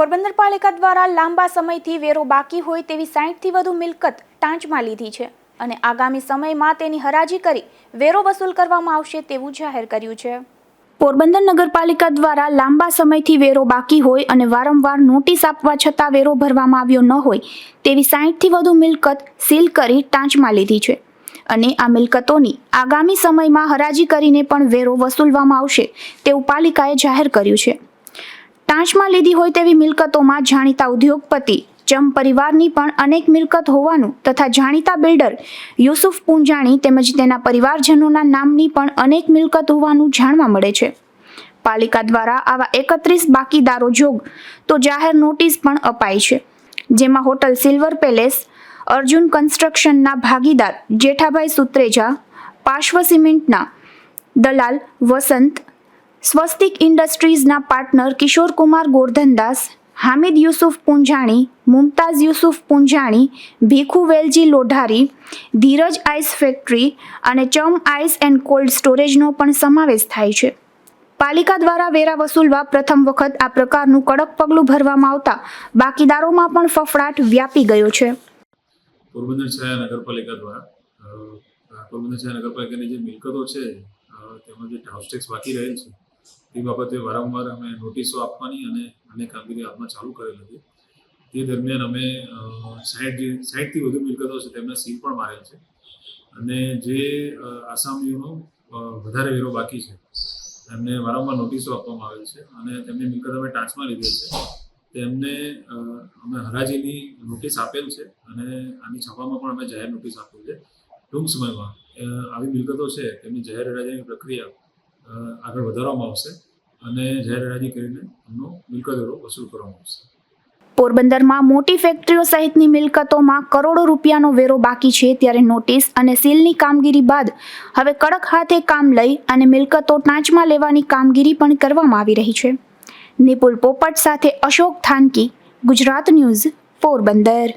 પોરબંદર પાલિકા દ્વારા લાંબા સમયથી વેરો બાકી હોય તેવી સાહીઠથી વધુ મિલકત ટાંચમાં લીધી છે અને આગામી સમયમાં તેની હરાજી કરી વેરો વસૂલ કરવામાં આવશે તેવું જાહેર કર્યું છે. પોરબંદર નગરપાલિકા દ્વારા લાંબા સમયથી વેરો બાકી હોય અને વારંવાર નોટિસ આપવા છતાં વેરો ભરવામાં આવ્યો ન હોય તેવી સાહીઠથી વધુ મિલકત સીલ કરી ટાંચમાં લીધી છે અને આ મિલકતોની આગામી સમયમાં હરાજી કરીને પણ વેરો વસૂલવામાં આવશે તેવું પાલિકાએ જાહેર કર્યું છે. ટાંચમાં લીધી હોય તેવી મિલકતોમાં જાણીતા ઉદ્યોગપતિ ચમ પરિવારની પણ અનેક મિલકત હોવાનું તથા જાણીતા બિલ્ડર યુસુફ પૂંજાણી તેમજ તેના પરિવારજનોના નામની પણ અનેક મિલકત હોવાનું જાણવા મળે છે. પાલિકા દ્વારા આવા એકત્રીસ બાકીદારો જોગ તો જાહેર નોટિસ પણ અપાઈ છે. જેમાં હોટલ સિલ્વર પેલેસ, અર્જુન કન્સ્ટ્રક્શનના ભાગીદાર જેઠાભાઈ સુત્રેજા, પાર્શ્વ સિમેન્ટના દલાલ Vasant Swastik ઇન્ડસ્ટ્રીઝના partner Kishor Kumar Gordhandas, Hamid Yusuf Punjani, Mumtaz Yusuf Punjani, Bhikhu Velji Lodhari, Dhiraj ice factory અને ચમ આઈસ એન્ડ કોલ્ડ સ્ટોરેજનો પણ સમાવેશ થાય છે. પાલિકા દ્વારા વેરા વસૂલવા પ્રથમ વખત આ પ્રકારનું કડક પગલું ભરવામાં આવતા બાકીદારોમાં પણ ફફડાટ વ્યાપી ગયો છે. પોરબંદર શહેર નગરપાલિકા દ્વારા પોરબંદર શહેર નગરપાલિકાની જે મિલકતો છે તેમાં જે હાઉસ ટેક્સ બાકી રહેલ છે તે બાબતે વારંવાર અમે નોટિસો આપવાની અને અને કામગીરી હાથમાં ચાલુ કરેલ હતી. તે દરમિયાન અમે સાઠ સાઠથી વધુ મિલકતો છે તેમને સીલ પણ મારેલ છે. અને જે આસામીઓનો વધારે વેરો બાકી છે એમને વારંવાર નોટિસો આપવામાં આવેલ છે અને તેમની મિલકત અમે ટાંચમાં લીધેલ છે. તેમને અમે હરાજીની નોટિસ આપેલ છે અને આની છાપામાં પણ અમે જાહેર નોટિસ આપેલ છે. ટૂંક સમયમાં આવી મિલકતો છે, તેમની જાહેર હરાજીની પ્રક્રિયા આગળ વધારવામાં આવશે અને જાહેરરાજી કરીને એમનો મિલકત વસૂલ કરવામાં આવશે. પોરબંદરમાં મોટી ફેક્ટરીઓ સહિતની મિલકતોમાં કરોડો રૂપિયાનો વેરો બાકી છે ત્યારે નોટિસ અને સીલની કામગીરી બાદ હવે કડક હાથે કામ લઈ અને મિલકતો ટાંચમાં લેવાની કામગીરી પણ કરવામાં આવી રહી છે. નિપુલ પોપટ સાથે અશોક થાનકી, ગુજરાત ન્યૂઝ, પોરબંદર.